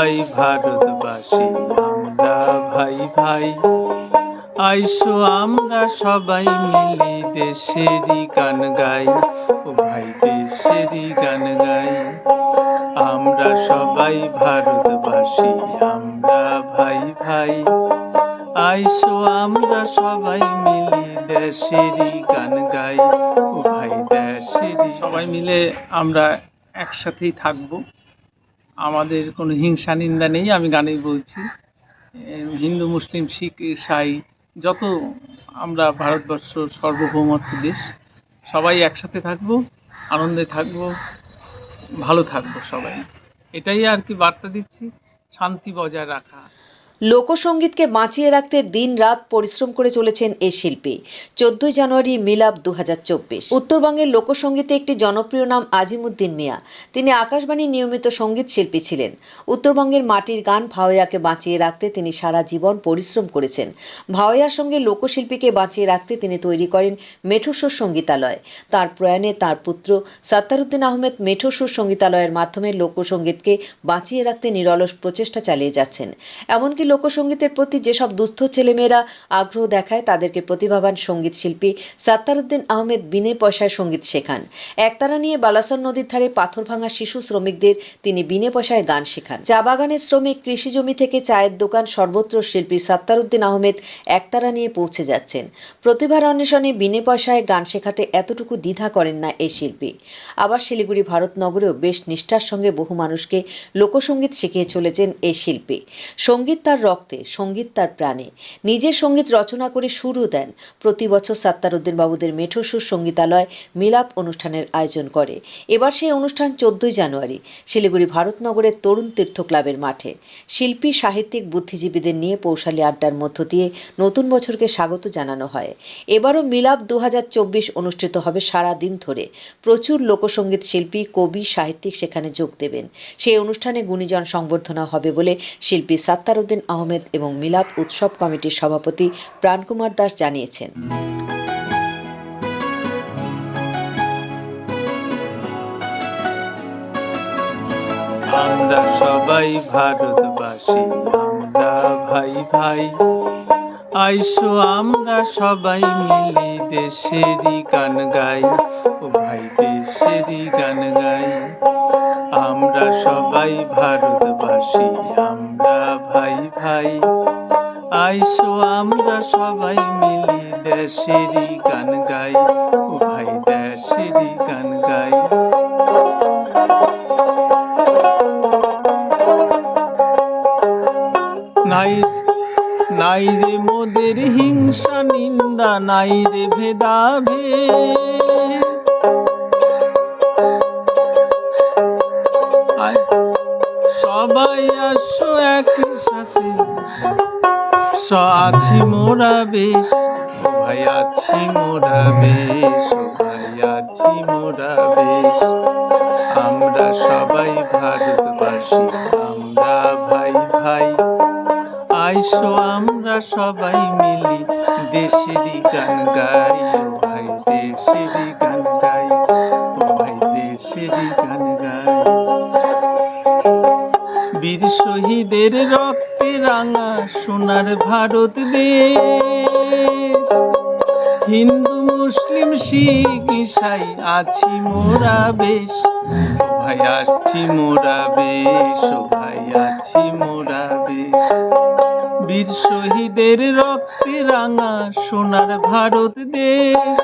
সবাই ভারতবাসী, আমরা ভাই ভাই। আইসো আমরা সবাই মিলি দেশেরই গান গাই, ও ভাই, দেশেরই গান গাই। আমরা সবাই ভারতবাসী, আমরা ভাই ভাই। আইসো আমরা সবাই মিলি দেশেরই গান গাই, ও ভাই, দেশেরই সবাই মিলে আমরা একসাথেই থাকব। আমাদের কোনো হিংসা নিন্দা নেই, আমি গানেই বলছি। হিন্দু, মুসলিম, শিখ, ইসাই, যত আমরা ভারতবর্ষ সর্বভৌমত্ব দেশ, সবাই একসাথে থাকব, আনন্দে থাকব, ভালো থাকব সবাই। এটাই আর কি বার্তা দিচ্ছি, শান্তি বজায় রাখা। লোকসঙ্গীতকে বাঁচিয়ে রাখতে দিন রাত পরিশ্রম করে চলেছেন এই শিল্পী। চোদ্দই জানুয়ারি মিলাপ দু উত্তরবঙ্গের লোকসঙ্গীতে একটি জনপ্রিয় নাম আজিমুদ্দিন মিয়া। তিনি আকাশবাণীর নিয়মিত সংগীত শিল্পী ছিলেন। উত্তরবঙ্গের মাটির গান ভাওয়াকে বাঁচিয়ে রাখতে তিনি সারা জীবন পরিশ্রম করেছেন। ভাওয়ার সঙ্গে লোকশিল্পীকে বাঁচিয়ে রাখতে তিনি তৈরি করেন মেঠোসুর সঙ্গীতালয়। তার প্রয়াণে তার পুত্র সাত্তারুদ্দিন আহমেদ মেঠোসুর সঙ্গীতালয়ের মাধ্যমে লোকসঙ্গীতকে বাঁচিয়ে রাখতে নিরলস প্রচেষ্টা চালিয়ে যাচ্ছেন। এমনকি লোকসঙ্গীতের প্রতি যেসব দুস্থ ছেলেমেয়েরা আগ্রহ দেখায়, তাদেরকে প্রতিভাবান সংগীত শিল্পী সাত্তারুদ্দিন আহমেদ বিনে পয়সায় সংগীত শেখান। একতারা নিয়ে বালাসর নদীর ধারে পাথর ভাঙা শিশু শ্রমিকদের তিনি বিনে পয়সায় গান শেখান। চা বাগানের শ্রমিক কৃষি জমি থেকে চায়ের দোকান সর্বত্র শিল্পী সাত্তারুদ্দিন আহমেদ একতারা নিয়ে পৌঁছে যাচ্ছেন। প্রতিভার অন্বেষণে বিনে পয়সায় গান শেখাতে এতটুকু দ্বিধা করেন না এই শিল্পী। আবার শিলিগুড়ি ভারতনগরেও বেশ নিষ্ঠার সঙ্গে বহু মানুষকে লোকসঙ্গীত শিখিয়ে চলেছেন এই শিল্পী। সংগীত তার রক্তে সংগীত তার প্রাণে। নিজে সংগীত রচনা করে শুরু দেন। প্রতি বছর সাত্তারুদ্দিন বাবুদের মেঠো সুর সঙ্গীতালয় মিলাপ অনুষ্ঠানের আয়োজন করে। এবার সেই অনুষ্ঠান চোদ্দই জানুয়ারি শিলিগুড়ি ভারতনগরের তরুণ তীর্থ ক্লাবের মাঠে। শিল্পী, সাহিত্যিক, বুদ্ধিজীবীদের নিয়ে পৌশালী আড্ডার মধ্য দিয়ে নতুন বছরকে স্বাগত জানানো হয়। এবারও মিলাপ দু হাজার চব্বিশ অনুষ্ঠিত হবে সারা দিন ধরে। প্রচুর লোকসঙ্গীত শিল্পী, কবি, সাহিত্যিক সেখানে যোগ দেবেন। সেই অনুষ্ঠানে গুণীজন সংবর্ধনা হবে বলে শিল্পী সাত্তারুদ্দিন আহমেদ এবং মিলাপ উৎসব কমিটির সভাপতি প্রাণকুমার দাস জানিয়েছেন। আমরা সবাই ভারতবাসী, আমরা ভাই ভাই। আইসো, আমরা সবাই মিলি দেশেরই গান গাই, ও ভাই দেশেরই গান গাই। আমরা সবাই ভারতবাসী আমরা ভাই। আইসো আমরা সবাই মিলি দেশেরই গান গাই। ভাই, দেশেরই গান গাই। নাই নাই রে মোদের হিংসা, নিন্দা, নাই রে ভেদা ভেদাভে সবাই আসো স আছি মোরা বেশ। ভাই, আছি মোরা বেশ। ভাই, আছি মোরা বেশ। আমরা সবাই ভারতবাসী। আমরা ভাই ভাই। আইসো, আমরা সবাই মিলি। দেশেরই গান গাই। ভাই, দেশেরই বীর শহীদের রক্তে রাঙা সোনার ভারত দেশ। হিন্দু, মুসলিম, শিখ, ইসাই, আছি মোরা বেশ। ভাই, আছি মোরা বেশ ভাই, আছি মোরা বেশ। বীর শহীদের রক্তে রাঙা সোনার ভারত দেশ।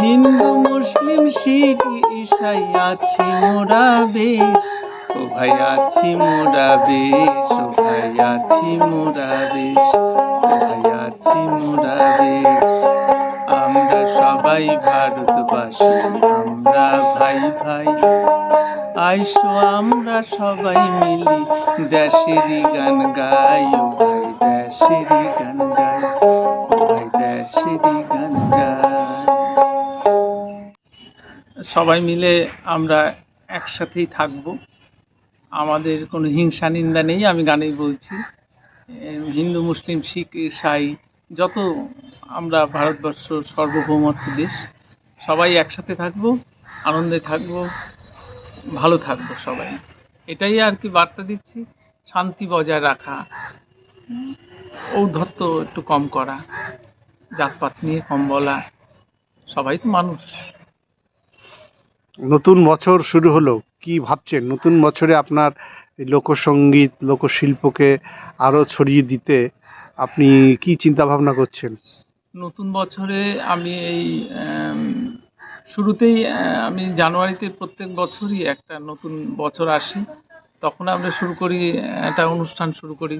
হিন্দু, মুসলিম, শিখ, ইসাই, আছি মোরা বেশ। ও ভাই আছি মোরা বেশ ও ভাই আছি মোরা বেশ ও ভাই বেশ। আমরা সবাই ভারতবাসী, আমরা ভাই ভাই। আইসো আমরা সবাই মিলি, দেশেরই গান গাই, ও ভাই দেশেরই গান গাই, ও ভাই দেশেরই গান গাই। সবাই মিলে আমরা একসাথেই থাকব। আমাদের কোনো হিংসা নিন্দা নেই, আমি গানেই বলছি। হিন্দু, মুসলিম, শিখ, ইসাই, যত আমরা ভারতবর্ষ সর্বভৌমত্ব দেশ, সবাই একসাথে থাকব, আনন্দে থাকব, ভালো থাকব সবাই। এটাই আর কি বার্তা দিচ্ছি, শান্তি বজায় রাখা, ঔদ্ধত্য একটু কম করা, জাতপাত নিয়ে কম বলা, সবাই তো মানুষ। নতুন বছর শুরু হলো। কি ভাবছেন? নতুন বছরে আপনার লোকসঙ্গীত লোকশিল্পকে আরও ছড়িয়ে দিতে আপনি কি চিন্তা ভাবনা করছেন? নতুন বছরে আমি এই শুরুতেই আমি জানুয়ারিতে প্রত্যেক বছরই একটা নতুন বছর আসি। তখন আমরা শুরু করি, একটা অনুষ্ঠান শুরু করি।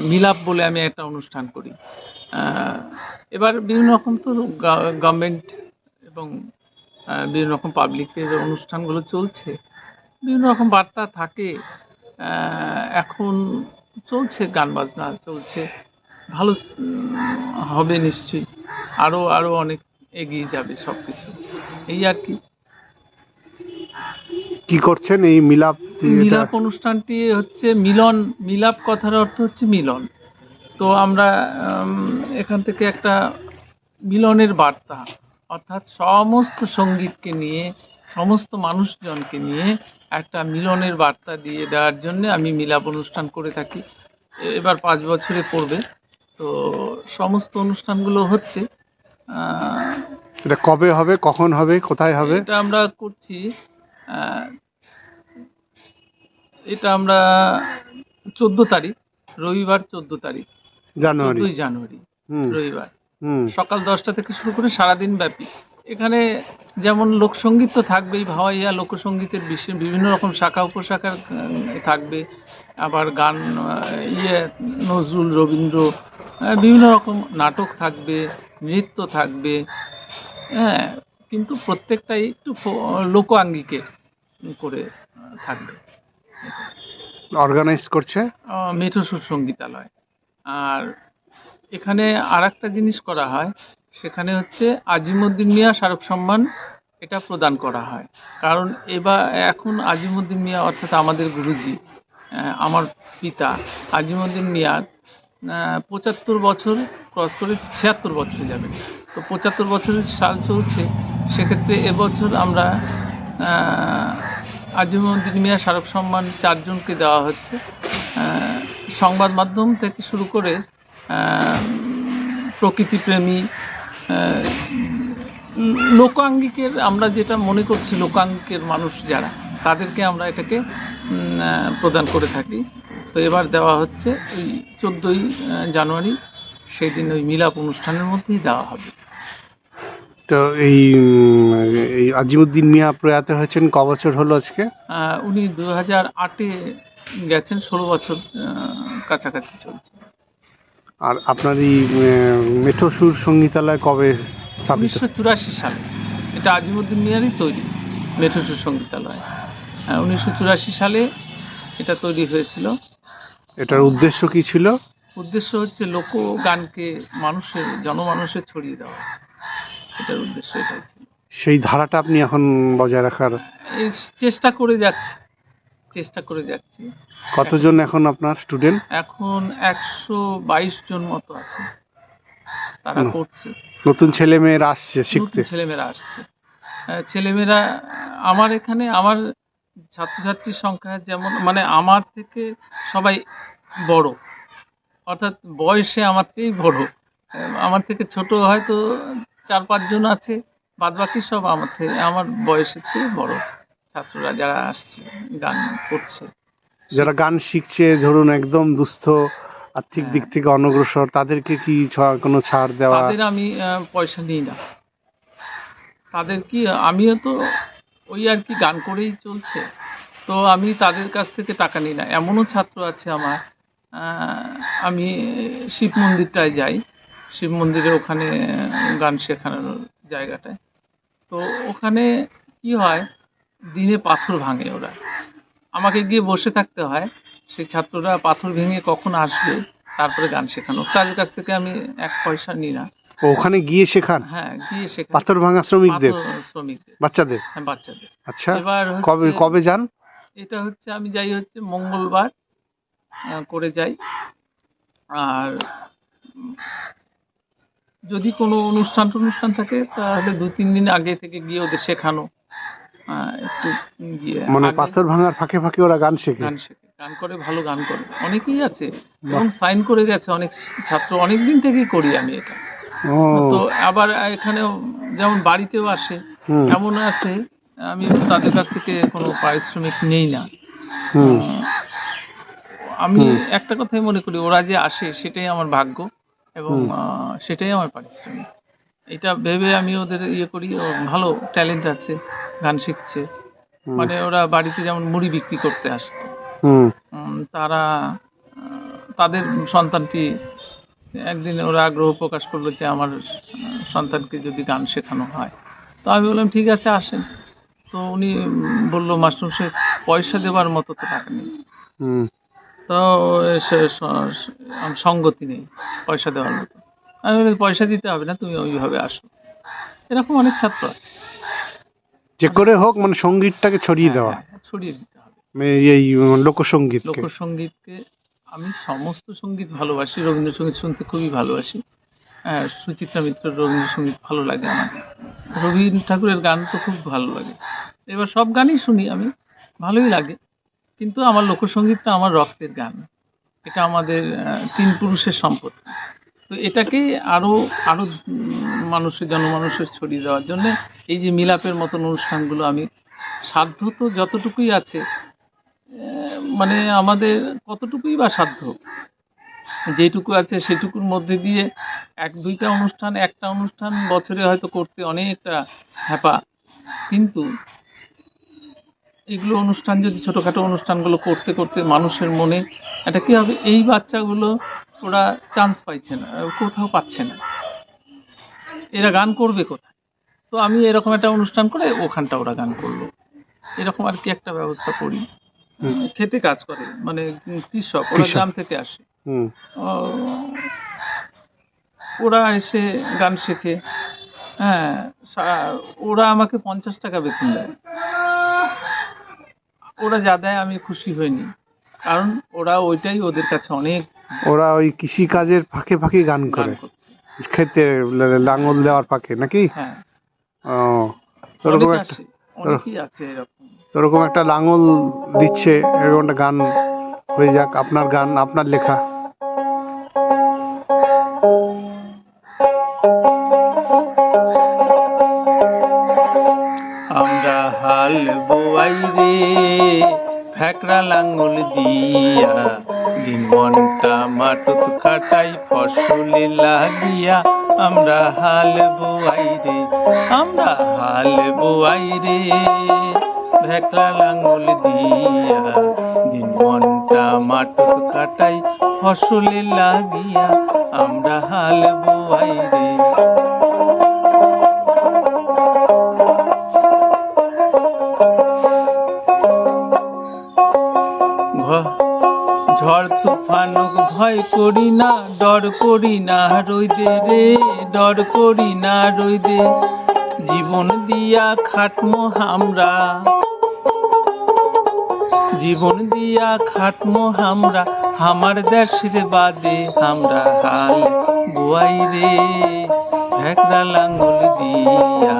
মিলাপ বলে আমি একটা অনুষ্ঠান করি। এবার বিভিন্ন রকম তো গভর্নমেন্ট এবং বিভিন্ন রকম পাবলিকের অনুষ্ঠানগুলো চলছে। বিভিন্ন রকম বার্তা থাকে। এখন চলছে গান বাজনা চলছে। ভালো হবে নিশ্চয়ই। আরও আরও অনেক এগিয়ে যাবে সব কিছু এই আর কি। কি করছেন এই মিলাপ মিলাপ অনুষ্ঠানটি হচ্ছে মিলন মিলাপ কথার অর্থ হচ্ছে মিলন। তো আমরা এখান থেকে একটা মিলনের বার্তা অর্থাৎ সমস্ত সঙ্গীতকে নিয়ে সমস্ত মানুষজনকে নিয়ে একটা মিলনের বার্তা দিয়ে দেওয়ার জন্য আমি মিলাপ অনুষ্ঠান করে থাকি। এবার পাঁচ বছরে পড়বে। তো সমস্ত অনুষ্ঠানগুলো হচ্ছে এটা কবে হবে কখন হবে কোথায় হবে? এটা আমরা করছি এটা আমরা চোদ্দ তারিখ রবিবার চোদ্দ তারিখ। জানুয়ারি। জানুয়ারি রবিবার। হুম। সকাল দশটা থেকে শুরু করে সারাদিন ব্যাপী। এখানে যেমন লোকসঙ্গীত তো থাকবেই ভাওয়াইয়া লোকসঙ্গীতের বিশেষ বিভিন্ন রকম শাখা উপশাখা উম, থাকবে। আবার গান ইয়ে নজরুল রবীন্দ্র বিভিন্ন রকম নাটক থাকবে নৃত্য থাকবে। হ্যাঁ কিন্তু প্রত্যেকটাই একটু লোক আঙ্গিকে করে থাকবে। অর্গানাইজ করছে? আহ, মেঠোসুর সঙ্গীতালয় আর এখানে আর একটা জিনিস করা হয় সেখানে হচ্ছে আজিমুদ্দিন মিয়া স্মারক সম্মান এটা প্রদান করা হয়। কারণ এবার এখন আজিমুদ্দিন মিয়া অর্থাৎ আমাদের গুরুজি আমার পিতা আজিমুদ্দিন মিয়ার পঁচাত্তর বছর ক্রস করে ছিয়াত্তর বছরে যাবে। তো পঁচাত্তর বছরের সাল চলছে, সেক্ষেত্রে এবছর আমরা আজিমুদ্দিন মিয়া স্মারক সম্মান চারজনকে দেওয়া হচ্ছে। সংবাদ মাধ্যম থেকে শুরু করে প্রকৃতিপ্রেমী লোকাঙ্গিকের আমরা যেটা মনে করছি লোকাঙ্গিকের মানুষ যারা তাদেরকে আমরা এটাকে প্রদান করে থাকি। তো এবার দেওয়া হচ্ছে ওই চোদ্দোই জানুয়ারি সেই দিন ওই মিলাপ অনুষ্ঠানের মধ্যেই দেওয়া হবে। তো এই এই আজিমুদ্দিন মিয়া প্রয়াত হয়েছেন ক বছর হলো আজকে? উনি দু হাজার আটে গেছেন ষোলো বছর কাছাকাছি চলছে। আর আপনার এই মেঠো সুর সঙ্গীতালয় কবে স্থাপিত? উনিশশো চুরাশি সালে। এটা আজিমুদ্দিন মিয়ারই তৈরি মেঠোসুর সঙ্গীতালয় উনিশশো চুরাশি সালে এটা তৈরি হয়েছিল। এটার উদ্দেশ্য কি ছিল? উদ্দেশ্য হচ্ছে লোকগানকে মানুষের জনমানুষে ছড়িয়ে দেওয়া। এটার উদ্দেশ্য এটাই ছিল। সেই ধারাটা আপনি এখন বজায় রাখার চেষ্টা করে যাচ্ছি। চেষ্টা করে যাচ্ছি। কতজন এখন আপনার স্টুডেন্ট এখন একশো বাইশ জন মতো আছে। তারা করছে। নতুন ছেলে মেয়েরা আসছে শিখতে। নতুন ছেলেমেয়েরা আসছে। ছেলেমেয়েরা আমার এখানে আমার ছাত্রছাত্রীর সংখ্যা যেমন মানে আমার থেকে সবাই বড়। অর্থাৎ বয়সে আমার থেকেই বড়। আমার থেকে ছোট হয়তো চার পাঁচজন আছে। বাদ বাকি সব আমার থেকে আমার বয়সের চেয়ে বড়। ছাত্ররা যারা আসছে গান করছে। যারা গান শিখছে ধরুন একদম দুস্থ আর্থিক হ্যাঁ। দিক থেকে অনগ্রসর তাদেরকে কি কোনো ছাড় দেওয়া? তাদের আমি পয়সা নিই না। তাদের কি আমিও তো ওই আর কি গান করেই চলছে। তো আমি তাদের কাছ থেকে টাকা নিই না। এমনও ছাত্র আছে আমার আমি শিব মন্দিরটায় যাই। শিব মন্দিরে ওখানে গান শেখানোর জায়গাটায়। তো ওখানে কি হয় দিনে পাথর ভাঙে ওরা। আমাকে গিয়ে বসে থাকতে হয় সেই ছাত্ররা পাথর ভেঙে কখন আসবে তারপরে গান শেখানো। তাদের কাছ থেকে আমি এক পয়সা নিই না। ওখানে গিয়ে শেখান? হ্যাঁ গিয়ে শেখাই। পাথর ভাঙা শ্রমিকদের? শ্রমিকদের। বাচ্চাদের? হ্যাঁ বাচ্চাদের। আচ্ছা এবার কবে কবে যান? এটা হচ্ছে আমি যাই হচ্ছে মঙ্গলবার করে যাই। আর যদি কোনো অনুষ্ঠান টনুষ্ঠান থাকে তাহলে দু তিন দিন আগে থেকে গিয়ে ওদের শেখানো। একটু মানে পাথর ভাঙার ফাঁকে ফাঁকে ওরা গান শেখে। গান শেখে। গান করে ভালো গান করে। অনেকেই আছে এবং সাইন করে গেছে অনেক ছাত্র। অনেক দিন থেকেই করি আমি এটা। তো আবার এখানেও যেমন বাড়িতেও আসে এমন আছে আমি তাদের কাছ থেকে কোনো পারিশ্রমিক নেই না। আমি একটা কথাই মনে করি ওরা যে আসে সেটাই আমার ভাগ্য এবং সেটাই আমার পারিশ্রমিক। এটা ভেবে আমি ওদের ইয়ে করি ও ভালো ট্যালেন্ট আছে। গান শিখছে। মানে ওরা বাড়িতে যেমন মুড়ি বিক্রি করতে আসে তারা তাদের সন্তানটি একদিন ওরা আগ্রহ প্রকাশ করল যে আমার সন্তানকে যদি গান শেখানো হয়। তো আমি বললাম ঠিক আছে আসেন। তো উনি বলল মাস্টার পয়সা দেওয়ার মতো তো টাকা নেই। তো সে সঙ্গতি নেই পয়সা দেওয়ার মতো। আমি বলি পয়সা দিতে হবে না তুমি ওইভাবে আসো। এরকম অনেক ছাত্র আছে। যে করে হোক মানে সঙ্গীতটাকে ছড়িয়ে দেওয়া। হ্যাঁ, হ্যাঁ, ছড়িয়ে দিতে হবে। মানে এই লোকসঙ্গীত লোকসঙ্গীতকে। আমি সমস্ত সংগীত ভালোবাসি রবীন্দ্রসঙ্গীত শুনতে খুবই ভালোবাসি। হ্যাঁ সুচিত্রা মিত্রের রবীন্দ্রসঙ্গীত ভালো লাগে আমার। রবীন্দ্র ঠাকুরের গান তো খুব ভালো লাগে। এবার সব গানই শুনি আমি ভালোই লাগে। কিন্তু আমার লোকসঙ্গীতটা আমার রক্তের গান। এটা আমাদের তিন পুরুষের সম্পত্তি তো এটাকে আরও আরও মানুষের জনমানুষের ছড়িয়ে দেওয়ার জন্য এই যে মিলাপের মতন অনুষ্ঠানগুলো আমি সাধ্য তো যতটুকুই আছে মানে আমাদের কতটুকুই বা সাধ্য? যেটুকু আছে সেটুকুর মধ্যে দিয়ে এক দুইটা অনুষ্ঠান, একটা অনুষ্ঠান বছরে হয়তো করতে অনেকটা হ্যাপা। কিন্তু এগুলো অনুষ্ঠান যদি ছোটোখাটো অনুষ্ঠানগুলো করতে করতে মানুষের মনে, এটা কী হবে? এই বাচ্চাগুলো ওরা চান্স পাইছে না, কোথাও পাচ্ছে না। এরা গান করবে কোথায়? তো আমি এরকম একটা অনুষ্ঠান করে ওখানটা ওরা গান করল। এরকম আর কি একটা ব্যবস্থা করি। খেতে কাজ করে মানে কৃষক ওরা গ্রাম থেকে আসে। ওরা এসে গান শেখে। হ্যাঁ ওরা আমাকে পঞ্চাশ টাকা বেতন দেয়। ওরা যা দেয় আমি খুশি হইনি। কারণ ওরা ওইটাই ওদের কাছে অনেক ওরা ওই কৃষি কাজের ফাঁকে ফাঁকে গান গান করে। খেতে লাঙল দেওয়ার ফাঁকে নাকি? হ্যাঁ। ও ওরকম একটা আসে অনেকেই আছে এরকম। ওরকম একটা লাঙল দিচ্ছে এরকম একটা গান হয়ে যাক আপনার গান আপনার লেখা। আমরা হাল বোয়াই রে ফ্যাকরা লাঙ্গল দিয়া দিন মনটা মাটুত কাটাই ফসলে লাগিয়া আমরা হাল বোয়াই রে, আমরা হাল বোয়াই রে। ভেকলা লাঙ্গুল দিয়া দিন মনটা মাটুত কাটাই ফসলে লাগিয়া আমরা হাল বোয়াই রে। ঝড় তুফান ভয় করি না, ডর করি না, রইদে রে, ডর করি না, রইদে। জীবন দিয়া খাটমো আমরা জীবন দিয়া খাটমো আমরা আমার দেশের বাদে আমরা হাল বুয়াই রে, ভেকরা লাঙ্গল দিয়া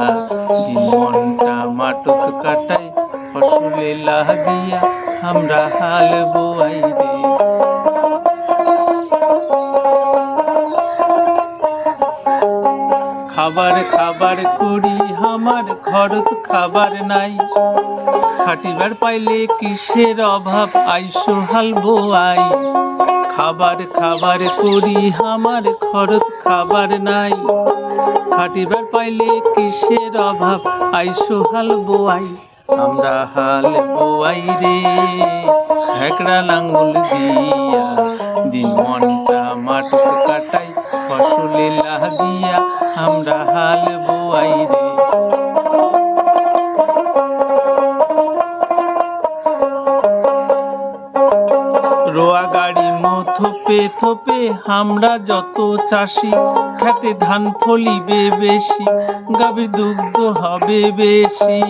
জীবনটা মাটুত কাটাই ফসলে লাগিয়া আমরা হাল বোয়াই রে। খাবার খাবার করি, আমার ঘরত খাবার নাই। খাটিবার পাইলে কিসের অভাব? আইসো হাল বোয়াই। খাবার খাবার করি, আমার ঘরত খাবার নাই। খাটিবার পাইলে কিসের অভাব? আইসো হাল বোয়াই। আমরা হাল বোয়াই রে। একড়া লাঙ্গুল দিয়া দিন মনটা কাটাই। ফসলে লাগিয়া আমরা হাল বোয়াই রে। রোয়া গাড়ি থোপে থোপে আমরা যত চাষি, খেতে ধান ফলিবে বেশি, গাভীর দুগ্ধ হবে বেশি।